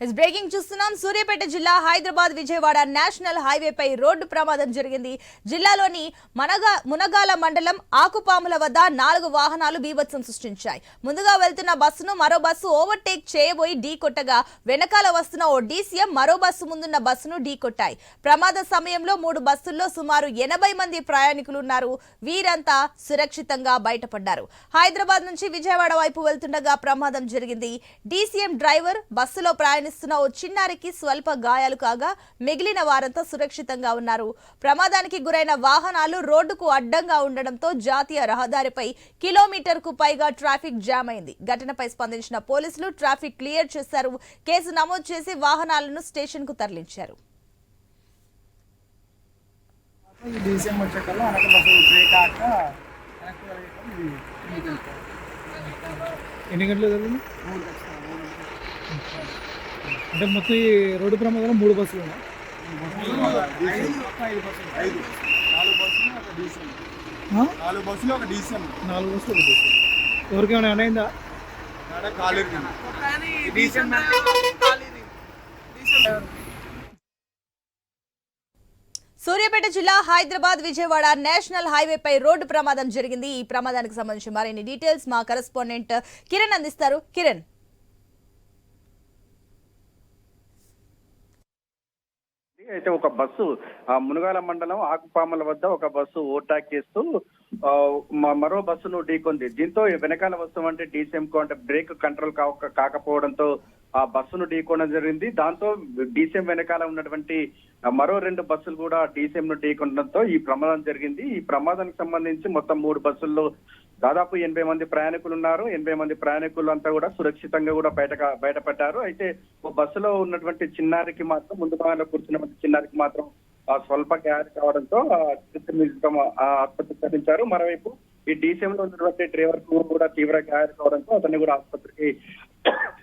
Breaking చూస్తున్నాం సూర్యాపేట జిల్లా Hyderabad Vijayawada national హైవేపై రోడ్డు ప్రమాదం జరిగింది. జిల్లాలోని మనగా మునగాల మండలం ఆకుపాముల వద్ద నాలుగు వాహనాలు బీభత్సం సృష్టించాయి. ముందుగా వెళ్తున్న బస్సును మరో బస్సు ఓవర్టేక్ చేయబోయి ఢీ కొట్టగా వెనకాల వస్తున్న ఓ డీసీఎం మరో బస్సు ముందున్న బస్సును ఢీ కొట్టాయి. ప్రమాద సమయంలో మూడు బస్సుల్లో సుమారు ఎనభై మంది ప్రయాణికులు ఉన్నారు వీరంతా సురక్షితంగా బయటపడ్డారు. హైదరాబాద్ నుంచి విజయవాడ వైపు వెళ్తుండగా ప్రమాదం జరిగింది. డీసీఎం డ్రైవర్ బస్సులో ప్రయాణిస్తున్న ఓ చిన్నారికి స్వల్ప గాయాలు కాగా మిగిలిన వారంతా సురక్షితంగా ఉన్నారు. ప్రమాదానికి గురైన వాహనాలు రోడ్డుకు అడ్డంగా ఉండడంతో జాతీయ రహదారిపై కిలోమీటర్కు పైగా ట్రాఫిక్ జామ్ అయింది. ఘటనపై స్పందించిన పోలీసులు ట్రాఫిక్ క్లియర్ చేశారు. కేసు నమోదు చేసి వాహనాలను స్టేషన్కు తరలించారు. ఈ వెనక బస్సు బ్రేక్ ఆక వెనక్కి ఎన్ని గంటలు జరిగింది మూడు మూడు అంటే మొత్తం ఈ రోడ్డు ప్రమాదంలో మూడు బస్సులు ఉన్నాయి. నాలుగు బస్సులు ఒక డీసీఎం నాలుగు బస్సులు ఒక డీసీఎం ఎవరికేమైనా ఏమైనా ఆడ సూర్యాపేట జిల్లా హైదరాబాద్ విజయవాడ నేషనల్ హైవేపై రోడ్డు ప్రమాదం జరిగింది. ఈ ప్రమాదానికి సంబంధించి మరిన్ని డీటెయిల్స్ మా కరెస్పాండెంట్ కిరణ్ అందిస్తారు. కిరణ్. అయితే ఒక బస్సు ఆ, మునుగాల మండలం ఆకుపామల వద్ద ఒక బస్సు ఓవర్టాక్ చేస్తూ మరో బస్సును ఢీకొంది. దీంతో వెనకాల వస్తువు అంటే డీసీఎం అంటే బ్రేక్ కంట్రోల్ కాక- కాకపోవడంతో ఆ బస్సును ఢీకొనడం జరిగింది. దాంతో డీసీఎం వెనకాల ఉన్నటువంటి మరో రెండు బస్సులు కూడా డీసీఎం ను ఢీకొనడంతో ఈ ప్రమాదం జరిగింది. ఈ ప్రమాదానికి సంబంధించి మొత్తం మూడు బస్సుల్లో దాదాపు ఎనభై మంది ప్రయాణికులు ఉన్నారు. ఎనభై మంది ప్రయాణికులు అంతా కూడా సురక్షితంగా కూడా బయట బయటపడ్డారు. అయితే ఓ బస్సులో ఉన్నటువంటి చిన్నారికి మాత్రం ముందు భాగంలో కూర్చున్నటువంటి చిన్నారికి మాత్రం ఆ స్వల్ప గాయాలు కావడంతో ఆ ఆసుపత్రికి తరలించారు. మరోవైపు ఈ డీసీఎంలో ఉన్నటువంటి డ్రైవర్కు కూడా తీవ్ర గాయాలు కావడంతో అతన్ని కూడా ఆసుపత్రికి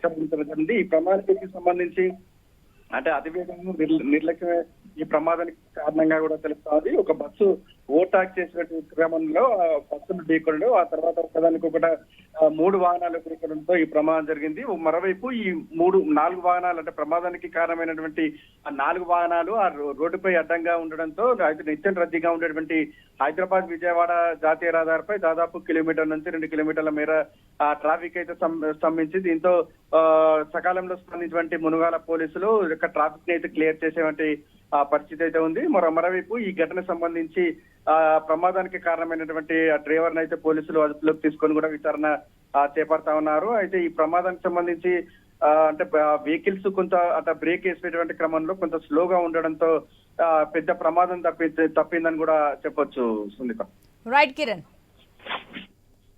తరలించడం జరిగింది. ఈ ప్రమాదానికి సంబంధించి అంటే అతివేగం నిర్లక్ష్యమే ఈ ప్రమాదానికి కారణంగా కూడా తెలుస్తుంది. ఒక బస్సు ఓవర్టాక్ చేసినటువంటి క్రమంలో ఆ బస్సును ఢీకొనడం ఆ తర్వాత ఒకదానికి ఒకట మూడు వాహనాలు ఢీకొనడంతో ఈ ప్రమాదం జరిగింది. మరోవైపు ఈ మూడు నాలుగు వాహనాలు అంటే ప్రమాదానికి కారణమైనటువంటి ఆ నాలుగు వాహనాలు ఆ రో- రోడ్డుపై అడ్డంగా ఉండడంతో అయితే నిత్యం రద్దీగా ఉండేటువంటి హైదరాబాద్ విజయవాడ జాతీయ రహదారిపై దాదాపు కిలోమీటర్ నుంచి రెండు కిలోమీటర్ల మేర ఆ ట్రాఫిక్ అయితే స్తంభించి దీంతో సకాలంలో స్పందించినటువంటి మునుగాల పోలీసులు యొక్క ట్రాఫిక్ని అయితే క్లియర్ చేసేటువంటి పరిస్థితి అయితే ఉంది. మరో మరోవైపు ఈ ఘటన సంబంధించి ఆ ప్రమాదానికి కారణమైనటువంటి డ్రైవర్ అయితే పోలీసులు అదుపులోకి తీసుకొని కూడా విచారణ చేపడతా ఉన్నారు. అయితే ఈ ప్రమాదానికి సంబంధించి అంటే వెహికల్స్ కొంత అట బ్రేక్ వేసేటువంటి క్రమంలో కొంత స్లోగా ఉండడంతో పెద్ద ప్రమాదం తప్పి తప్పిందని కూడా చెప్పొచ్చు సునీత. రైట్ కిరణ్